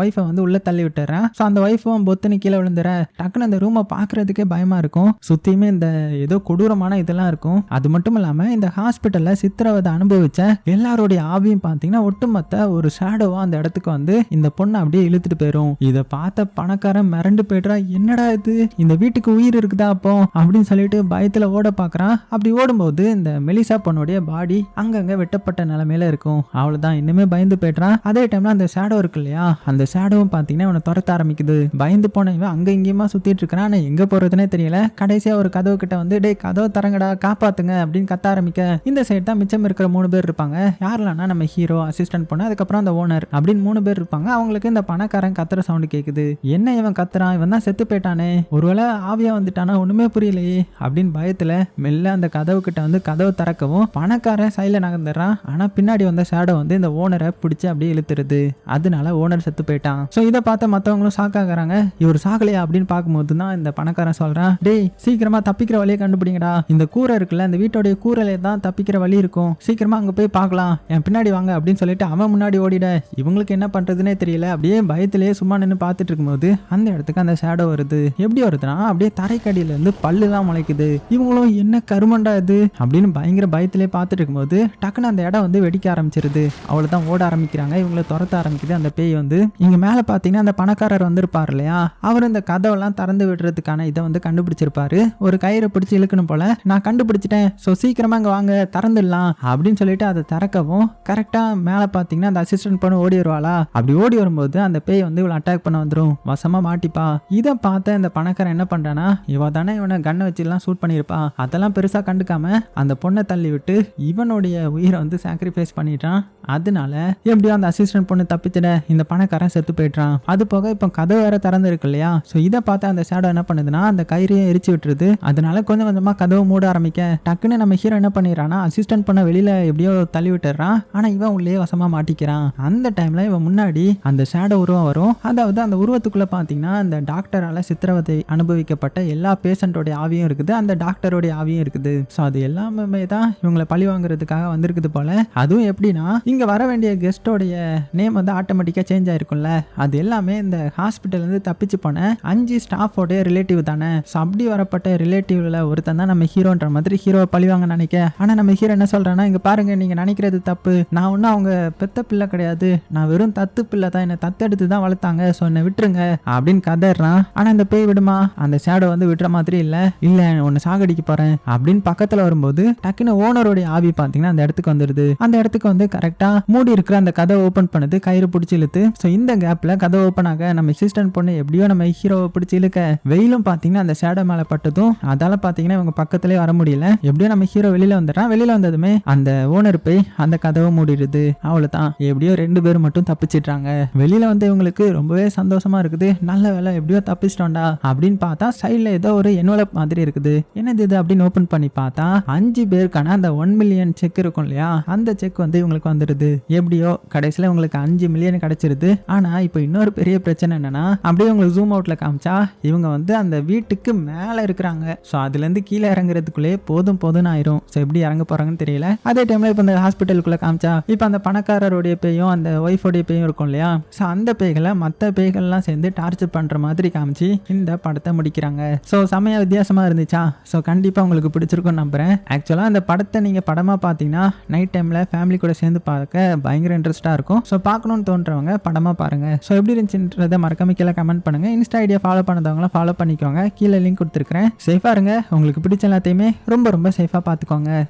ஒய்ஃபை வந்து உள்ள தள்ளி விட்டுறான் ஸோ அந்த ஒய்ஃபும் பொத்துன்னு கீழே விழுந்துற. டக்குன்னு அந்த ரூமை பாக்குறதுக்கே பயமா இருக்கும். சுத்தியுமே இந்த ஏதோ கொடூரமான இதெல்லாம் இருக்கும். அது மட்டும் இல்லாம இந்த ஹாஸ்பிட்டல்ல சித்திரவதை அனுபவிச்ச எல்லாருடைய ஆவியும் பார்த்தீங்கன்னா ஒட்டுமொத்த ஒரு ஷேடோவா அந்த இடத்துக்கு வந்து இந்த பொண்ணை அப்படியே இழுத்துட்டு போயிடும் இதை பார்த்த பணக்காரன் மிரண்டு போயிடுறா என்னடா இது? இந்த வீட்டுக்கு உயிர் இருக்குதா அப்போ? அப்படின்னு சொல்லிட்டு பயத்துல ஓட பார்க்குறான். அப்படி ஓடும்போது இந்த மெலிசா பொண்ணுடைய பாடி அங்கங்க வெட்டப்பட்ட நிலைமையில இருக்கும். அவ்வளவுதான் இன்னுமே பயந்து போயிடுறான். அதே டைம்ல அந்த ஷேடோ இருக்கு இல்லையா? அந்த ஷேடோவும் பார்த்தீங்கன்னா அவனை துரத்த ஆரம்பிக்குது. பயந்து போன இவன் அங்க இங்கேயுமா சுத்திட்டு இருக்கிறான். ஆனா எங்க போறதுனே தெரியல. கடைசியா ஒரு கதவு கிட்ட வந்து டேய் கதவு தரங்கடா காப்பாத்துங்க அப்படின்னு கத்த ஆரம்பிக்க. இந்த சைடு தான் மிச்சம் இருக்கிற மூணு பேர் இருப்பாங்க. யாரெல்லாம்னா நம்ம ஹீரோ அசிஸ்டன்ட் பொண்ணு. அதுக்கப்புறம் அந்த ஓனர் அப்படின்னு மூணு பேர் இருப்பாங்க. அவங்களுக்கு இந்த பணக்காரன் கத்துற சவுண்டு கேக்குது. என்ன இவன் கத்துறான்? இவன் தான் செத்து போயிட்டானே. ஒருவேளை ஆவியா வந்துட்டானா? ஒண்ணுமே புரியலையே. அப்படின்னு பயத்துல மெல்ல அந்த கதவு கிட்ட வந்து கதவு திறக்கவும் பணக்காரன் சைடில் நகர்ந்துடுறான். ஆனா பின்னாடி வந்த ஷேடோ வந்து இந்த ஓனரை பிடிச்சி அப்படியே இழுத்துருது. அதனால ஓனர் செத்து போயிட்டான். ஸோ இதை பார்த்த மற்றவங்களும் ஷாக் ஆகுறாங்க. இவர் சாகலையா அப்படின்னு பார்க்கும்போது தான் இந்த பணக்காரன் சொல்றான் டேய் சீக்கிரமா தப்பிக்கிற வழியை கண்டுபிடிங்கடா. இந்த கூரை இருக்குல்ல இந்த வீட்டோடைய கூரையில தான் தப்பிக்கிற வழி இருக்கும். சீக்கிரமா அங்க போய் பார்க்கலாம். என் பின்னாடி வாங்க அப்படின்னு சொல்லிட்டு அவன் முன்னாடி ஓடி சரிடா இவங்களுக்கு என்ன பண்ணுறதுனே தெரியல. அப்படியே பயத்திலேயே சும்மா நின்று பார்த்துட்டு இருக்கும்போது அந்த இடத்துக்கு அந்த ஷேடோ வருது. எப்படி வருதுன்னா அப்படியே தரைக்கடியில் இருந்து பல்லுலாம் முளைக்குது. இவங்களும் என்ன கருமண்டா இது? அப்படின்னு பயங்கர பயத்திலே பார்த்துட்டு இருக்கும்போது டக்குன்னு அந்த இடம் வந்து வெடிக்க ஆரம்பிச்சிருது. அவ்வளவுதான் ஓட ஆரம்பிக்கிறாங்க. இவங்களை துரத்த ஆரம்பிக்குது அந்த பேய் வந்து. இங்கே மேலே பார்த்தீங்கன்னா அந்த பணக்காரர் வந்திருப்பார் இல்லையா? அவர் இந்த கதவெல்லாம் திறந்து விடுறதுக்கான இதை வந்து கண்டுபிடிச்சிருப்பாரு. ஒரு கயிறை பிடிச்சி இழுக்கணும் போல நான் கண்டுபிடிச்சிட்டேன். ஸோ சீக்கிரமாக இங்கே வாங்க திறந்துடலாம் அப்படின்னு சொல்லிட்டு அதை திறக்கவும் கரெக்டாக மேலே பார்த்தீங்கன்னா அந்த அசிஸ்டன்ட் பொண்ணு ஓடி வருவாளா? அப்படி ஓடி வரும்போது அந்த பேய் வந்து இவளை அட்டாக் பண்ண வந்துடும் வசமா மாட்டிப்பா. இதை பார்த்த இந்த பணக்காரன் என்ன பண்றானா இவ தானே இவனை கண்ணை வச்சுலாம் ஷூட் பண்ணியிருப்பா. அதெல்லாம் பெருசா கண்டுக்காம அந்த பொண்ணை தள்ளி விட்டு இவனுடைய உயிரை வந்து சாக்ரிஃபைஸ் பண்ணிட்டான். அதனால எப்படியோ அந்த அசிஸ்டன்ட் பொண்ணு தப்பிச்சிட இந்த பணக்காரன் செத்து போயிட்டான் அது போக இப்போ கதவு வேற திறந்துருக்கு இல்லையா? ஸோ இதை பார்த்து அந்த ஷேடோ என்ன பண்ணுதுன்னா அந்த கயிறையும் எரிச்சு விட்டுருது. அதனால கொஞ்சம் கொஞ்சமாக கதவை மூட ஆரம்பிக்க டக்குன்னு நம்ம ஹீரோ என்ன பண்ணிடுறான்னா அசிஸ்டன்ட் பண்ண வெளியில எப்படியோ தள்ளி விட்டுறான் ஆனால் இவன் உள்ளே வசமாக மாட்டிக்கிறான். அந்த டைம்ல இவன் முன்னாடி அந்த ஷேடோ உருவம் வரும். அதாவது அந்த உருவத்துக்குள்ள பாத்தீங்கன்னா அந்த டாக்டரால சித்திரவதை அனுபவிக்கப்பட்ட எல்லா பேஷண்ட்டோடைய ஆவியும் இருக்குது. அந்த டாக்டரோடைய ஆவியும் இருக்குது. ஸோ அது எல்லாமே தான் இவங்களை பழி வாங்குறதுக்காக வந்திருக்குது போல. அதுவும் எப்படின்னா இங்க வர வேண்டிய கெஸ்டோடைய நேம் வந்து ஆட்டோமேட்டிக்கா சேஞ்ச் ஆயிருக்கும்ல. அது எல்லாமே இந்த ஹாஸ்பிட்டல் இருந்து தப்பிச்சு போன அஞ்சு ஸ்டாஃபோடைய ரிலேட்டிவ் தானே. ஸோ அப்படி வரப்பட்ட ரிலேட்டிவ்ல ஒருத்தன் தான் நம்ம ஹீரோன்ற மாதிரி ஹீரோ பழிவாங்க நினைக்க. ஆனா நம்ம ஹீரோ என்ன சொல்றான்னா இங்க பாருங்க நீங்க நினைக்கிறது தப்பு. நான் ஒன்றும் அவங்க பெத்த பிள்ளை கிடையாது. நான் வெறும் தத்து பிள்ளை தான் என்னை தத்தெடுத்து தான் வளர்த்தாங்க. ஸோ என்னை விட்டுருங்க அப்படின்னு கதறான். ஆனால் இந்த பேய் விடுமா? அந்த ஷேடோ வந்து விடுற மாதிரி இல்லை. இல்லை உன்னை சாகடிக்க போறேன் அப்படின்னு பக்கத்தில் வரும்போது டக்குன்னு ஓனருடைய ஆவி பார்த்தீங்கன்னா அந்த இடத்துக்கு வந்துடுது அந்த இடத்துக்கு வந்து கரெக்டாக மூடி இருக்கிற அந்த கதவை ஓப்பன் பண்ணுது கயிறு பிடிச்சி இழுத்து. ஸோ இந்த கேப்ல கதை ஓப்பன் ஆக நம்ம அசிஸ்டன்ட் பொண்ணு எப்படியோ நம்ம ஹீரோவை பிடிச்சி இழுக்க. வெயிலும் பார்த்தீங்கன்னா அந்த ஷேடோ மேலே பட்டதும் அதால் பார்த்தீங்கன்னா இவங்க பக்கத்துலேயே வர முடியல. எப்படியோ நம்ம ஹீரோ வெளியில் வந்துடுறான். வெளியில் வந்ததுமே அந்த ஓனர் போய் அந்த கதவை மூடிடுது. அவ்வளோதான் எப்படியோ ரெண்டு பேரும் மட்டும் தப்பிச்சிட்றாங்க. வெளியில வந்து இவங்களுக்கு ரொம்பவே சந்தோஷமா இருக்குது. நல்ல வேலை எப்படியோ தப்பிச்சிட்டோம்டா அப்படின்னு பார்த்தா சைட்ல ஏதோ ஒரு என்வலப் மாதிரி இருக்குது. என்னது இது அப்படின்னு ஓபன் பண்ணி பார்த்தா அஞ்சு பேருக்கான அந்த ஒன் மில்லியன் செக் இருக்கும் இல்லையா? அந்த செக் வந்து இவங்களுக்கு வந்துடுது. எப்படியோ கடைசியில உங்களுக்கு அஞ்சு மில்லியன் கிடைச்சிருது. ஆனா இப்போ இன்னொரு பெரிய பிரச்சனை என்னன்னா அப்படியே உங்களுக்கு ஜூம் அவுட்ல காமிச்சா இவங்க வந்து அந்த வீட்டுக்கு மேல இருக்கிறாங்க. ஸோ அதுல இருந்து கீழே இறங்குறதுக்குள்ளே போதும் போதும்னு ஆயிரும். ஸோ எப்படி இறங்க போறாங்கன்னு தெரியல. அதே டைம்ல இப்போ இந்த ஹாஸ்பிட்டலுக்குள்ள காமிச்சா இப்போ அந்த பணக்காரருடைய பேயும் அந்த ஒய்ஃபோடைய பேயும் இருக்கும் இல்லையா? ஸோ அந்த பேய்களை மற்ற பேய்கள்லாம் சேர்ந்து டார்ச்சர் பண்ணுற மாதிரி காமிச்சு இந்த படத்தை முடிக்கிறாங்க. ஸோ செமையா வித்தியாசமாக இருந்துச்சா? ஸோ கண்டிப்பாக உங்களுக்கு பிடிச்சிருக்கும் நம்புகிறேன் ஆக்சுவலாக அந்த படத்தை நீங்கள் படமாக பார்த்தீங்கன்னா நைட் டைமில் ஃபேமிலி கூட சேர்ந்து பார்க்க பயங்கர இன்ட்ரெஸ்ட்டாக இருக்கும். ஸோ பார்க்கணும்னு தோன்றவங்க படமாக பாருங்கள் ஸோ எப்படி இருந்துச்சுன்றதை மறக்காம கீழே கமெண்ட் பண்ணுங்க. இன்ஸ்டா ஐடியா ஃபாலோ பண்ணதவங்களாம் ஃபாலோ பண்ணிக்கோங்க. கீழே லிங்க் கொடுத்துருக்கேன் சேஃபாக இருங்க. உங்களுக்கு பிடிச்ச எல்லாத்தையுமே ரொம்ப ரொம்ப சேஃபாக பார்த்துக்கோங்க